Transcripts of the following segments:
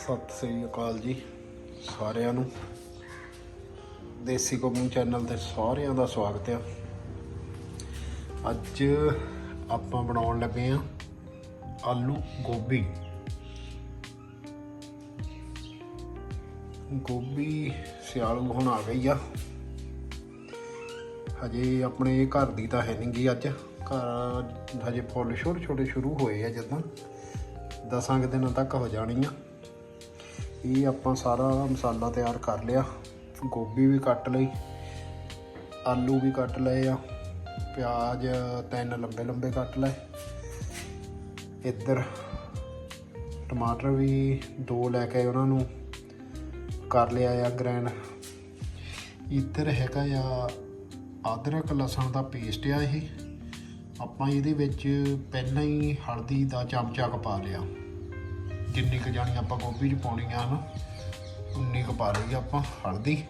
ਸਤਿ ਸ੍ਰੀ ਅਕਾਲ ਜੀ ਸਾਰਿਆਂ ਨੂੰ। ਦੇਸੀ ਕੁਕਿੰਗ ਚੈਨਲ ਤੇ ਸਾਰਿਆਂ ਦਾ ਸਵਾਗਤ ਹੈ ਅੱਜ ਆਪਾਂ ਬਣਾਉਣ ਲੱਗੇ ਆ ਆਲੂ ਗੋਭੀ। ਗੋਭੀ ਸਿਆਲੂ ਹੁਣ ਆ ਗਈ ਆ। ਹਜੇ ਆਪਣੇ ਘਰ ਦੀ ਤਾਂ ਹੈ ਨਹੀਂ ਗੀ ਅੱਜ। ਘਰ ਹਜੇ ਫੁੱਲ ਛੋਟੇ ਛੋਟੇ ਸ਼ੁਰੂ ਹੋਏ ਆ ਜਦੋਂ। ਦਸਾਂ ਕੁ ਦਿਨਾਂ ਤੱਕ ਹੋ ਜਾਣੀ ਆ। ਇਹ ਆਪਾਂ ਸਾਰਾ ਮਸਾਲਾ ਤਿਆਰ ਕਰ ਲਿਆ। ਗੋਭੀ ਵੀ ਕੱਟ ਲਈ, ਆਲੂ ਵੀ ਕੱਟ ਲਏ ਆ, ਪਿਆਜ਼ ਤਿੰਨ ਲੰਬੇ ਲੰਬੇ ਕੱਟ ਲਏ। ਇੱਧਰ ਟਮਾਟਰ ਵੀ ਦੋ ਲੈ ਕੇ ਉਹਨਾਂ ਨੂੰ, ਕਰ ਲਿਆ ਆ ਗ੍ਰੈਂਡ। ਇੱਧਰ ਹੈਗਾ ਆ ਅਦਰਕ ਲਸਣ ਦਾ ਪੇਸਟ ਆ ਇਹ। ਆਪਾਂ ਇਹਦੇ ਵਿੱਚ ਪਹਿਲਾਂ ਹੀ ਹਲਦੀ ਦਾ ਚਮਚਾ ਕੁ ਪਾ ਲਿਆ। ਜਿੰਨੀ ਕੁ ਜਾਣੀ ਆਪਾਂ ਗੋਭੀ 'ਚ ਪਾਉਣੀ ਆ ਨਾ ਉਨੀ ਕੁ ਪਾ ਲਈ ਆਪਾਂ ਹਲਦੀ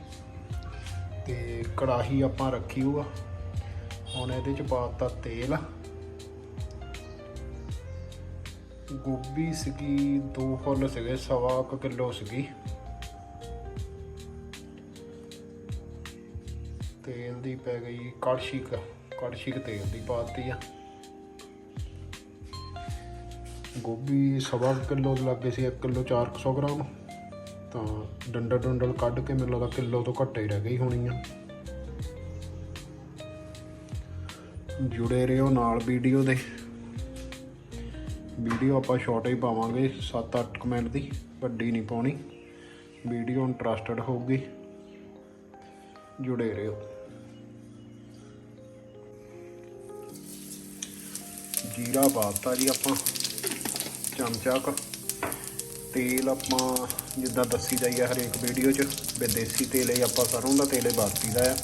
ਤੇ ਕੜਾਹੀ ਆਪਾਂ ਰੱਖੀ ਹੋਆ ਹੁਣ ਇਹਦੇ 'ਚ ਪਾਤਾ ਤੇਲ। ਗੋਭੀ ਸੀਗੀ ਦੋ ਫੁੱਲ ਸੀਗੇ, ਸਵਾ ਕੁ ਕਿਲੋ ਸੀਗੀ। ਤੇਲ ਦੀ ਪੈ ਗਈ ਕੜਛੀ ਕੁ, ਕੜਛੀ ਤੇਲ ਦੀ ਪਾਤੀ ਆ। ਗੋਭੀ ਸਵਾ ਕਿਲੋ ਦੇ ਲੱਗੇ ਸੀ 1 ਕਿਲੋ 400 ਗ੍ਰਾਮ। ਤਾਂ ਡੰਡਾ ਡੰਡਲ ਕੱਢ ਕੇ ਮੈਨੂੰ ਲੱਗਦਾ ਕਿਲੋ ਤੋਂ ਘੱਟ ਹੀ ਰਹਿ ਗਈ ਹੋਣੀ ਆ। ਜੁੜੇ ਰਹੋ ਨਾਲ ਵੀਡੀਓ ਦੇ। ਵੀਡੀਓ ਆਪਾਂ ਸ਼ਾਰਟ ਹੀ ਪਾਵਾਂਗੇ 7-8 ਮਿੰਟ ਦੀ, ਵੱਡੀ ਨਹੀਂ ਪਾਉਣੀ। ਵੀਡੀਓ ਇੰਟਰਸਟਡ ਹੋਊਗੀ। ਜੁੜੇ ਰਹੋ। ਜੀਰਾ ਪਾਤਾ ਜੀ ਆਪਾਂ। ਚਮਚਾ ਕ ਤੇਲ ਆਪਾਂ ਜਿੱਦਾਂ ਦੱਸੀ ਦਾ ਹਰੇਕ ਵੀਡੀਓ 'ਚ, ਵੀ ਦੇਸੀ ਤੇਲ ਹੀ ਆਪਾਂ ਸਰੋਂ ਦਾ ਤੇਲ ਹੀ ਵਰਤੀਦਾ ਆ।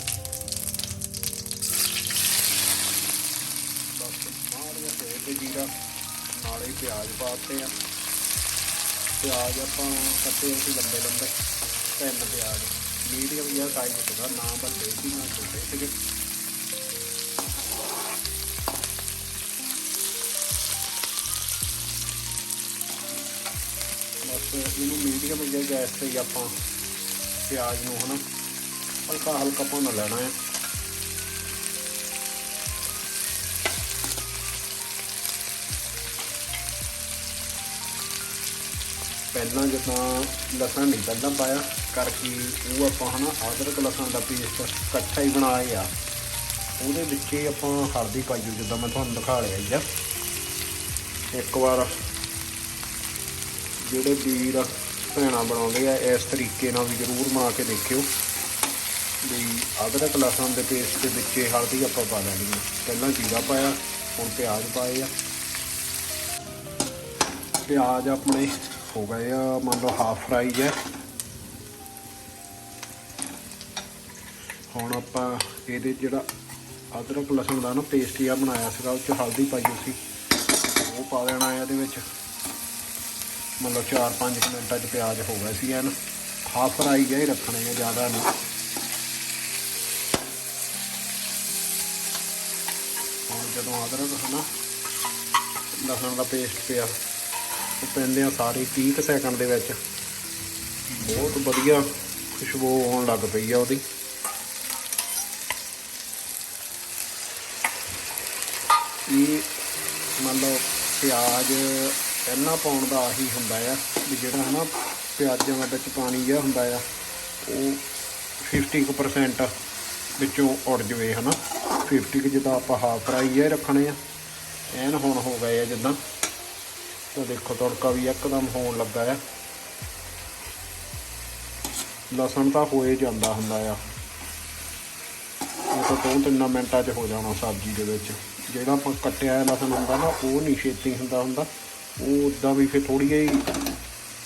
ਬਸ ਮਾਰਿਆ ਤੇ ਤੇ ਜੀਰਾ, ਨਾਲੇ ਪਿਆਜ਼ ਪਾਤੇ ਆ। ਪਿਆਜ਼ ਆਪਾਂ ਕੱਟੇ ਸੀ ਲੰਬੇ ਲੰਬੇ, ਤਿੰਨ ਪਿਆਜ਼। ਮੀਡੀਅਮ ਜਿਹਾ ਸਾਈਜ਼ ਸੀਗਾ, ਨਾ ਵੱਡੇ ਸੀ, ਨਾ ਛੋਟੇ ਸੀਗੇ। ਬਸ ਇਹਨੂੰ ਮੀਡੀਅਮ ਜਿਹਾ ਗੈਸ ਤੇ ਹੀ ਆਪਾਂ ਪਿਆਜ਼ ਨੂੰ ਹਨਾ ਹਲਕਾ ਹਲਕਾ ਭੁੰਨ ਲੈਣਾ ਹੈ। ਪਹਿਲਾਂ ਜਦੋਂ ਲਸਣ ਨਹੀਂ ਪਹਿਲਾਂ ਪਾਇਆ, ਕਰਕੇ ਉਹ ਆਪਾਂ ਹਨਾ ਅਦਰਕ ਲਸਣ ਦਾ ਪੇਸਟ ਇਕੱਠਾ ਹੀ ਬਣਾਇਆ ਆ ਉਹਦੇ ਵਿੱਚ ਹੀ ਆਪਾਂ ਹਲਦੀ ਪਾਈ ਜਿੱਦਾਂ ਮੈਂ ਤੁਹਾਨੂੰ ਦਿਖਾ ਲਿਆ ਜੀ ਇੱਕ ਵਾਰ ਜਿਹੜੇ ਵੀਰ ਭੈਣਾਂ ਬਣਾਉਂਦੇ ਆ, ਇਸ ਤਰੀਕੇ ਨਾਲ ਵੀ ਜ਼ਰੂਰ ਬਣਾ ਕੇ ਦੇਖਿਓ। ਵੀ ਅਦਰਕ ਲਸਣ ਦੇ ਪੇਸਟ ਦੇ ਵਿੱਚ ਇਹ ਹਲਦੀ ਆਪਾਂ ਪਾ ਲੈਣੀ ਹੈ ਪਹਿਲਾਂ ਜੀਰਾ ਪਾਇਆ, ਹੁਣ ਪਿਆਜ਼ ਪਾਏ ਆ। ਪਿਆਜ਼ ਆਪਣੇ ਹੋ ਗਏ ਆ, ਮੰਨ ਲਓ ਹਾਫ ਫਰਾਈ ਹੈ ਹੁਣ ਆਪਾਂ ਇਹਦੇ ਜਿਹੜਾ ਅਦਰਕ ਲਸਣ ਦਾ ਨਾ ਪੇਸਟ ਜਿਹਾ ਬਣਾਇਆ ਸੀਗਾ, ਉਹ ਚ ਹਲਦੀ ਪਾਈ ਹੋਈ ਸੀ। ਉਹ ਪਾ ਦੇਣਾ ਹੈ ਇਹਦੇ ਵਿੱਚ। ਮਤਲਬ 4-5 ਮਿੰਟਾਂ 'ਚ ਪਿਆਜ਼ ਹੋ ਗਏ ਸੀ ਐਨ ਹਾਫ ਫਰਾਈ ਜਿਹੇ ਰੱਖਣੇ ਆ ਜ਼ਿਆਦਾ ਨਹੀਂ ਹੁਣ ਜਦੋਂ ਅਦਰਕ ਹਨਾ ਲਸਣ ਦਾ ਪੇਸਟ ਪਿਆ, ਉਹ ਪੈਂਦੇ ਆ ਸਾਰੇ 30 ਕੁ ਸੈਕਿੰਡ ਦੇ ਵਿੱਚ। ਬਹੁਤ ਵਧੀਆ ਖੁਸ਼ਬੂ ਆਉਣ ਲੱਗ ਪਈ ਆ ਉਹਦੀ। ਇਹ ਮੰਨ ਲਓ ਪਿਆਜ਼ ਪਹਿਲਾਂ ਪਾਉਣ ਦਾ ਆਹੀ ਹੁੰਦਾ ਆ ਵੀ ਜਿਹੜਾ ਹਨਾ ਪਿਆਜ਼ਾਂ ਦੇ ਵਿੱਚ ਪਾਣੀ ਜਿਹਾ ਹੁੰਦਾ ਆ, ਉਹ 50% ਵਿੱਚੋਂ ਉੜ ਜਵੇ ਹਨਾ। 50 ਕਿ ਜਿੱਦਾਂ ਆਪਾਂ ਹਾਫ ਫਰਾਈ ਜਿਹਾ ਰੱਖਣੇ ਆ। ਐਨ ਹੁਣ ਹੋ ਗਏ ਆ ਜਿੱਦਾਂ। ਤਾਂ ਦੇਖੋ ਤੜਕਾ ਵੀ ਇੱਕਦਮ ਹੋਣ ਲੱਗਾ ਆ। ਲਸਣ ਤਾਂ ਹੋਏ ਜਾਂਦਾ ਹੁੰਦਾ ਆ। ਉਹ ਤਾਂ ਦੋ ਤਿੰਨ ਮਿੰਟਾਂ 'ਚ ਹੋ ਜਾਣਾ ਸਬਜ਼ੀ ਦੇ ਵਿੱਚ। ਜਿਹੜਾ ਆਪਾਂ ਕੱਟਿਆ ਲਸਣ ਹੁੰਦਾ ਨਾ, ਉਹ ਨਹੀਂ ਛੇਤੀ ਹੁੰਦਾ ਹੁੰਦਾ। ਉਹ ਉਦਾਂ ਵੀ ਫਿਰ ਥੋੜੀ ਜਿਹੀ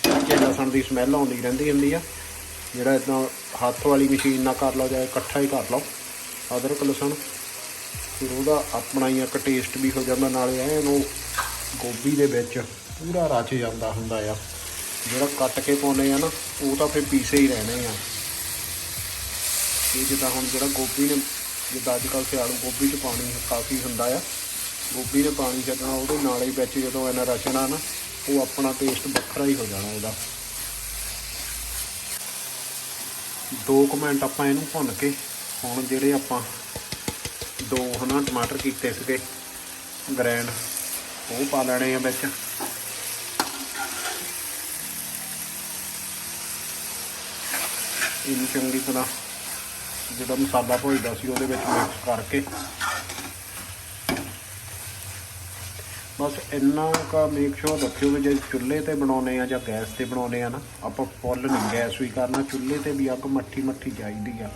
ਕੱਚੇ ਲਸਣ ਦੀ ਸਮੈਲ ਆਉਂਦੀ ਰਹਿੰਦੀ ਹੁੰਦੀ ਆ। ਜਿਹੜਾ ਇਦਾਂ ਹੱਥ ਵਾਲੀ ਮਸ਼ੀਨ ਨਾਲ ਕਰ ਲਓ ਜਾਂ ਇਕੱਠਾ ਹੀ ਕਰ ਲਓ, ਅਦਰਕ ਲਸਣ। ਫਿਰ ਉਹਦਾ ਆਪਣਾ ਹੀ ਇੱਕ ਟੇਸਟ ਵੀ ਹੋ ਜਾਂਦਾ, ਨਾਲੇ ਐਨ ਉਹ ਗੋਭੀ ਦੇ ਵਿੱਚ ਪੂਰਾ ਰਚ ਜਾਂਦਾ ਹੁੰਦਾ ਆ। ਜਿਹੜਾ ਕੱਟ ਕੇ ਪਾਉਨੇ ਆ ਨਾ, ਉਹ ਤਾਂ ਫਿਰ ਪੀਸੇ ਹੀ ਰਹਿਣੇ ਆ। ਇਹ ਜਿੱਦਾਂ ਹੁਣ ਜਿਹੜਾ ਗੋਭੀ ਨੇ, ਜਿੱਦਾਂ ਅੱਜ ਕੱਲ੍ਹ ਸਿਆਲੂ ਗੋਭੀ 'ਚ ਪਾਣੀ ਕਾਫੀ ਹੁੰਦਾ ਆ। ਗੋਭੀ ਨੇ ਪਾਣੀ ਛੱਡਣਾ, ਉਹਦੇ ਨਾਲ ਹੀ ਵਿੱਚ ਜਦੋਂ ਇਹਨਾਂ ਰਚਣਾ ਨਾ, ਉਹ ਆਪਣਾ ਟੇਸਟ ਵੱਖਰਾ ਹੀ ਹੋ ਜਾਣਾ ਉਹਦਾ। ਦੋ ਕੁ ਮਿੰਟ ਆਪਾਂ ਇਹਨੂੰ ਭੁੰਨ ਕੇ, ਹੁਣ ਜਿਹੜੇ ਆਪਾਂ ਦੋ ਹਨਾ ਟਮਾਟਰ ਕੀਤੇ ਸੀਗੇ, ਗ੍ਰੈਂਡ, ਉਹ ਪਾ ਲੈਣੇ ਆ ਵਿੱਚ। ਇਹਨੂੰ ਚੰਗੀ ਤਰ੍ਹਾਂ ਜਿਹੜਾ ਮਸਾਲਾ ਭੁੱਜਦਾ ਸੀ, ਉਹਦੇ ਵਿੱਚ ਮਿਕਸ ਕਰਕੇ ਬਸ ਇੰਨਾ ਕਾ ਮੇਕ ਸ਼ੋਰ ਰੱਖਿਓ ਵੀ ਜੇ ਚੁੱਲ੍ਹੇ ਤੇ ਬਣਾਉਨੇ ਆ ਜਾਂ ਗੈਸ ਤੇ ਬਣਾਉਨੇ ਆ ਨਾ, ਆਪਾਂ ਫੁੱਲ ਨਹੀਂ ਗੈਸ ਵੀ ਕਰਨਾ, ਚੁੱਲ੍ਹੇ ਤੇ ਵੀ ਅੱਗ ਮੱਠੀ ਮੱਠੀ ਚਾਹੀਦੀ ਆ।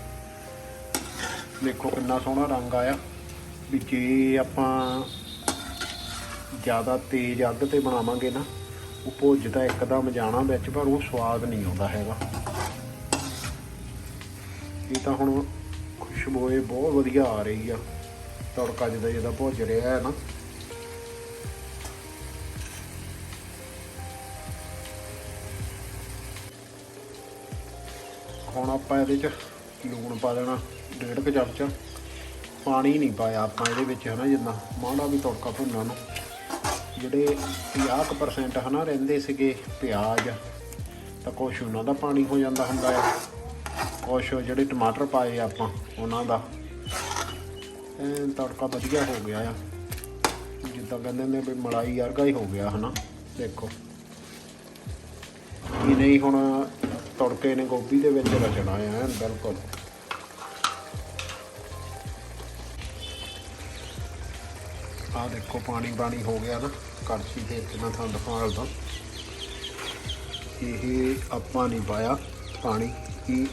ਦੇਖੋ ਕਿੰਨਾ ਸੋਹਣਾ ਰੰਗ ਆਇਆ ਵੀ ਜੇ ਆਪਾਂ ਜ਼ਿਆਦਾ ਤੇਜ਼ ਅੱਗ ਤੇ ਬਣਾਵਾਂਗੇ ਨਾ, ਉਹ ਭੁੱਜਦਾ ਇੱਕਦਮ ਜਾਣਾ ਵਿੱਚ, ਪਰ ਉਹ ਸਵਾਦ ਨਹੀਂ ਆਉਂਦਾ ਹੈਗਾ। ਇਹ ਤਾਂ ਹੁਣ ਖੁਸ਼ਬੂ ਇਹ ਬਹੁਤ ਵਧੀਆ ਆ ਰਹੀ ਆ, ਤੜਕਾ ਜਿਹਦਾ ਜਿਹਦਾ ਭੁੱਜ ਰਿਹਾ ਹੈ ਨਾ ਹੁਣ ਆਪਾਂ ਇਹਦੇ ਚ ਲੂਣ ਪਾ ਦੇਣਾ, ਡੇਢ ਕੁ ਚਮਚਾ। ਪਾਣੀ ਨਹੀਂ ਪਾਇਆ ਆਪਾਂ ਇਹਦੇ ਵਿੱਚ ਹਨਾ ਜਿੰਨਾ, ਮਾੜਾ ਵੀ ਤੜਕਾ ਭੁੰਨਣ ਨੂੰ ਜਿਹੜੇ 50% ਹਨਾ ਰਹਿੰਦੇ ਸੀਗੇ ਪਿਆਜ਼, ਤਾਂ ਕੁਛ ਉਹਨਾਂ ਦਾ ਪਾਣੀ ਹੋ ਜਾਂਦਾ ਹੁੰਦਾ ਆ। ਕੁਛ ਜਿਹੜੇ ਟਮਾਟਰ ਪਾਏ ਆਪਾਂ, ਉਹਨਾਂ ਦਾ। ਐਨ ਤੜਕਾ ਵਧੀਆ ਹੋ ਗਿਆ ਆ। ਜਿੱਦਾਂ ਕਹਿੰਦੇ ਨੇ ਵੀ ਮਲਾਈ ਵਰਗਾ ਹੀ ਹੋ ਗਿਆ ਹਨਾ, ਦੇਖੋ। ਇਹ ਨਹੀਂ ਹੁਣ ਤੜਕੇ ਨੇ ਗੋਭੀ ਦੇ ਵਿੱਚ ਰਚਣਾ ਆ ਬਿਲਕੁਲ। ਆ ਦੇਖੋ, ਪਾਣੀ ਪਾਣੀ ਹੋ ਗਿਆ ਨਾ, ਕੜਛੀ ਦੇ ਇੱਥੇ ਮੈਂ ਤੁਹਾਨੂੰ ਦਿਖਾਉਂਦਾ ਇਹ ਆਪਾਂ ਨਹੀਂ ਪਾਇਆ ਪਾਣੀ, ਇਹ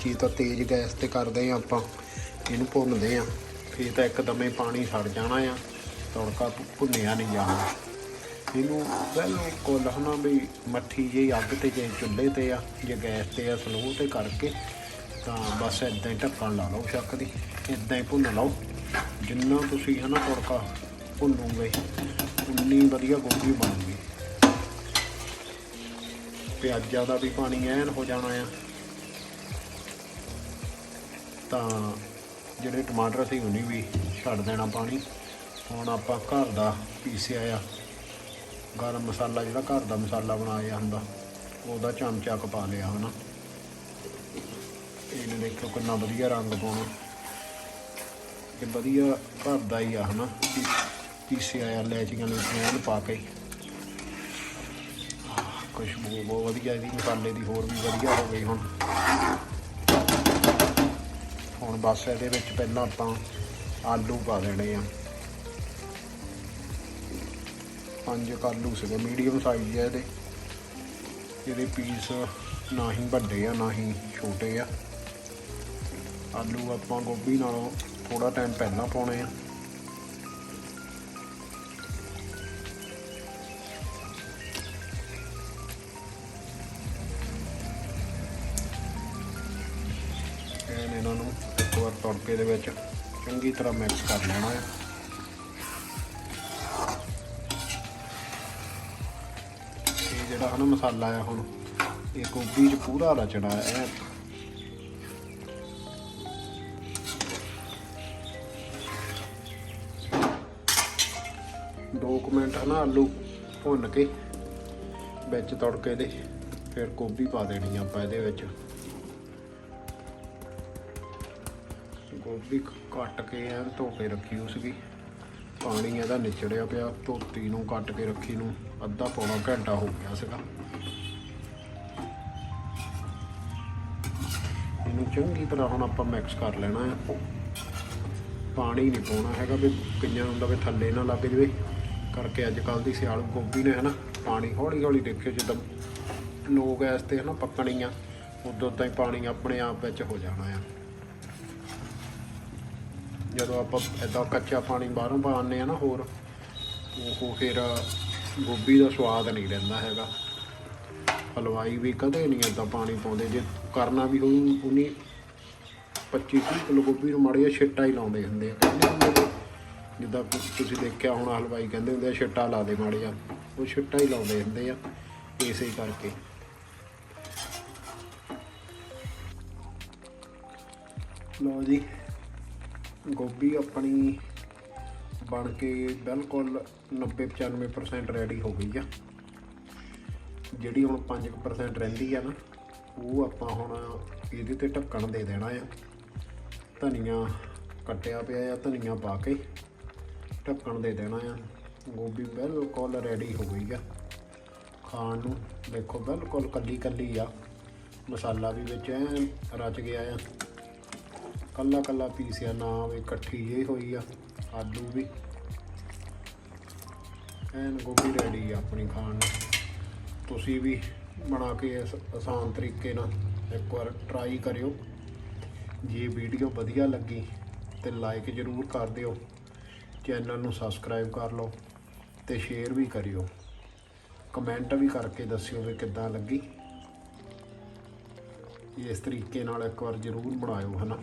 ਜੇ ਤਾਂ ਤੇਜ਼ ਗੈਸ ਤੇ ਕਰਦੇ ਆ ਆਪਾਂ, ਇਹਨੂੰ ਭੁੰਨਦੇ ਆ ਫੇਰ ਤਾਂ ਇੱਕਦਮੇ ਪਾਣੀ ਸੜ ਜਾਣਾ ਆ, ਤੜਕਾ ਭੁੰਨਿਆ ਨਹੀਂ ਜਾਣਾ। ਇਹਨੂੰ ਬਿਲਕੁਲ ਹਨਾ ਵੀ ਮੱਠੀ ਜਿਹੀ ਅੱਗ ਤੇ ਜੇ ਚੁੱਲ੍ਹੇ ਤੇ ਆ, ਜੇ ਗੈਸ ਤੇ ਆ, ਸਲੋ ਤੇ ਕਰਕੇ ਤਾਂ ਬਸ ਇਦਾਂ ਹੀ ਢੱਕਣ ਲਾ ਲਓ ਸ਼ੱਕ ਦੀ ਇਦਾਂ ਹੀ ਭੁੰਨ ਲਓ। ਜਿੰਨਾ ਤੁਸੀਂ ਹਨਾ ਤੜਕਾ ਭੁੰਨੂਗੇ, ਉਨੀ ਵਧੀਆ ਗੋਭੀ ਬਣੂਗੀ। ਪਿਆਜ਼ਾਂ ਦਾ ਵੀ ਪਾਣੀ ਐਨ ਹੋ ਜਾਣਾ ਆ। ਤਾਂ ਜਿਹੜੇ ਟਮਾਟਰ ਸੀ, ਉਹਨੀ ਵੀ ਛੱਡ ਦੇਣਾ ਪਾਣੀ। ਹੁਣ ਆਪਾਂ ਘਰ ਦਾ ਪੀਸਿਆ ਆ। ਗਰਮ ਮਸਾਲਾ ਜਿਹੜਾ ਘਰ ਦਾ ਮਸਾਲਾ ਬਣਾਇਆ ਹੁੰਦਾ, ਉਹਦਾ ਚਮਚਾ ਕੁ ਪਾ ਲਿਆ ਹਨਾ ਇਹਨੇ ਦੇਖੋ ਕਿੰਨਾ ਵਧੀਆ ਰੰਗ ਪਾਉਣਾ। ਇਹ ਵਧੀਆ ਘਰ ਦਾ ਹੀ ਆ ਹਨਾ ਪੀ- ਪੀਸਿਆ ਆ ਲੈਚੀਆਂ ਨੂੰ ਇਹਨੂੰ ਪਾ ਕੇ। ਖੁਸ਼ਬੂ ਬਹੁਤ ਵਧੀਆ ਇਹਦੀ, ਮਸਾਲੇ ਦੀ ਹੋਰ ਵੀ ਵਧੀਆ ਹੋ ਗਈ ਹੁਣ। ਹੁਣ ਬਸ ਇਹਦੇ ਵਿੱਚ ਪਹਿਲਾਂ ਆਪਾਂ ਆਲੂ ਪਾ ਦੇਣੇ ਆ। ਪੰਜ ਕੁ ਆਲੂ ਸੀਗੇ ਮੀਡੀਅਮ ਸਾਈਜ਼ ਆ ਇਹਦੇ। ਇਹਦੇ ਪੀਸ ਨਾ ਹੀ ਵੱਡੇ ਆ, ਨਾ ਹੀ ਛੋਟੇ ਆ। ਆਲੂ ਆਪਾਂ ਗੋਭੀ ਨਾਲੋਂ ਥੋੜਾ ਟਾਈਮ ਪਹਿਲਾਂ ਪਾਉਣੇ ਆ। ਇਹਨਾਂ ਨੂੰ ਇੱਕ ਵਾਰ ਤੜਕੇ ਦੇ ਵਿੱਚ ਚੰਗੀ ਤਰ੍ਹਾਂ ਮਿਕਸ ਕਰ ਲੈਣਾ ਹੈ ਹਨ ਮਸਾਲਾ ਆ ਹੁਣ। ਇਹ ਗੋਭੀ 'ਚ ਪੂਰਾ ਰਚਣਾ ਐ ਐਨ। ਦੋ ਕੁ ਮਿੰਟ ਹਨਾ ਆਲੂ ਭੁੰਨ ਕੇ, ਵਿੱਚ ਤੜਕੇ ਦੇ, ਫਿਰ ਗੋਭੀ ਪਾ ਦੇਣੀ ਆਪਾਂ ਇਹਦੇ ਵਿੱਚ। ਗੋਭੀ ਕੱਟ ਕੇ ਐਨ ਧੋ ਕੇ ਰੱਖੀ ਉਸ ਪਾਣੀ ਇਹਦਾ ਨਿਚੜਿਆ ਪਿਆ, ਧੋਤੀ ਨੂੰ, ਕੱਟ ਕੇ ਰੱਖੀ ਨੂੰ, ਅੱਧਾ ਪੌਣਾ ਘੰਟਾ ਹੋ ਗਿਆ ਸੀਗਾ। ਇਹਨੂੰ ਚੰਗੀ ਤਰ੍ਹਾਂ ਹੁਣ ਆਪਾਂ ਮਿਕਸ ਕਰ ਲੈਣਾ ਹੈ। ਪਾਣੀ ਨਹੀਂ ਪਾਉਣਾ ਹੈਗਾ ਵੀ ਕਈਆਂ ਨੂੰ ਹੁੰਦਾ ਵੀ ਥੱਲੇ ਨਾ ਲੱਗ ਜਵੇ। ਕਰਕੇ ਅੱਜ ਕੱਲ ਦੀ ਸਿਆਲ ਗੋਭੀ ਨੇ ਹਨਾ, ਪਾਣੀ ਹੌਲੀ ਹੌਲੀ ਦੇਖਿਓ ਜਿੱਦਾਂ ਲੋਕ ਗੈਸ ਤੇ ਹਨਾ ਪੱਕਣੀ ਆ ਉਦੋਂ ਤਾਂ ਹੀ ਪਾਣੀ ਆਪਣੇ ਆਪ ਵਿੱਚ ਹੋ ਜਾਣਾ ਆ। ਜਦੋਂ ਆਪਾਂ ਇਦਾਂ ਕੱਚਾ ਪਾਣੀ ਬਾਹਰੋਂ ਪਾਉਂਦੇ ਆ ਨਾ ਹੋਰ, ਉਹ ਫਿਰ ਗੋਭੀ ਦਾ ਸਵਾਦ ਨਹੀਂ ਰਹਿੰਦਾ ਹੈਗਾ। ਹਲਵਾਈ ਵੀ ਕਦੇ ਨਹੀਂ ਇਦਾਂ ਪਾਣੀ ਪਾਉਂਦੇ, ਜੇ ਕਰਨਾ ਵੀ ਹੋਊ, ਉਨੀ 25 30 ਕਿਲੋ ਗੋਭੀ ਨੂੰ ਮਾੜੀਆਂ ਛਿੱਟਾ ਹੀ ਲਾਉਂਦੇ ਹੁੰਦੇ ਆ। ਜਿੱਦਾਂ ਤੁਸੀਂ ਦੇਖਿਆ ਹੁਣ ਹਲਵਾਈ ਕਹਿੰਦੇ ਹੁੰਦੇ ਆ, ਛਿੱਟਾ ਲਾ ਦੇ ਮਾੜੀਆਂ ਉਹ ਛਿੱਟਾ ਹੀ ਲਾਉਂਦੇ ਹੁੰਦੇ ਆ, ਇਸੇ ਕਰਕੇ। ਲਓ ਜੀ। ਗੋਭੀ ਆਪਣੀ ਬਣ ਕੇ ਬਿਲਕੁਲ 90-95% ਰੈਡੀ ਹੋ ਗਈ ਆ। ਜਿਹੜੀ ਹੁਣ 5% ਰਹਿੰਦੀ ਆ ਨਾ, ਉਹ ਆਪਾਂ ਹੁਣ ਇਹਦੇ ਤੇ ਢੱਕਣ ਦੇ ਦੇਣਾ ਆ। ਧਨੀਆ ਕੱਟਿਆ ਪਿਆ ਆ, ਧਨੀਆ ਪਾ ਕੇ ਢੱਕਣ ਦੇ ਦੇਣਾ ਆ। ਗੋਭੀ ਬਿਲਕੁਲ ਰੈਡੀ ਹੋ ਗਈ ਆ। ਖਾਣ ਨੂੰ ਦੇਖੋ ਬਿਲਕੁਲ ਕੱਲੀ ਕੱਲੀ ਆ। ਮਸਾਲਾ ਵੀ ਵਿੱਚ ਐਨ ਰਚ ਗਿਆ ਆ। ਕੱਲਾ ਕੱਲਾ ਪੀਸਿਆ ਨਾ ਵੀ ਇਕੱਠੀ ਜੇ ਹੋਈ ਆ, ਆਲੂ ਵੀ। ਐਨ ਗੋਭੀ ਰੈਡੀ ਆ ਆਪਣੀ ਖਾਣ ਨੂੰ। ਤੁਸੀਂ ਵੀ ਬਣਾ ਕੇ ਇਸ ਆਸਾਨ ਤਰੀਕੇ ਨਾਲ ਇੱਕ ਵਾਰ ਟਰਾਈ ਕਰਿਓ। ਜੇ ਵੀਡੀਓ ਵਧੀਆ ਲੱਗੀ ਤੇ ਲਾਈਕ ਜ਼ਰੂਰ ਕਰ ਦਿਓ। ਚੈਨਲ ਨੂੰ ਸਬਸਕ੍ਰਾਈਬ ਕਰ ਲਓ ਤੇ ਸ਼ੇਅਰ ਵੀ ਕਰਿਓ। ਕਮੈਂਟ ਵੀ ਕਰਕੇ ਦੱਸਿਓ ਵੀ ਕਿੱਦਾਂ ਲੱਗੀ। ਇਸ ਤਰੀਕੇ ਨਾਲ ਇੱਕ ਵਾਰ ਜ਼ਰੂਰ ਬਣਾਇਓ, ਹਨਾ?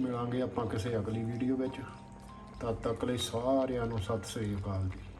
ਮਿਲਾਂਗੇ ਆਪਾਂ ਕਿਸੇ ਅਗਲੀ ਵੀਡੀਓ ਵਿੱਚ। ਤਦ ਤੱਕ ਲਈ ਸਾਰਿਆਂ ਨੂੰ ਸਤਿ ਸ੍ਰੀ ਅਕਾਲ ਜੀ।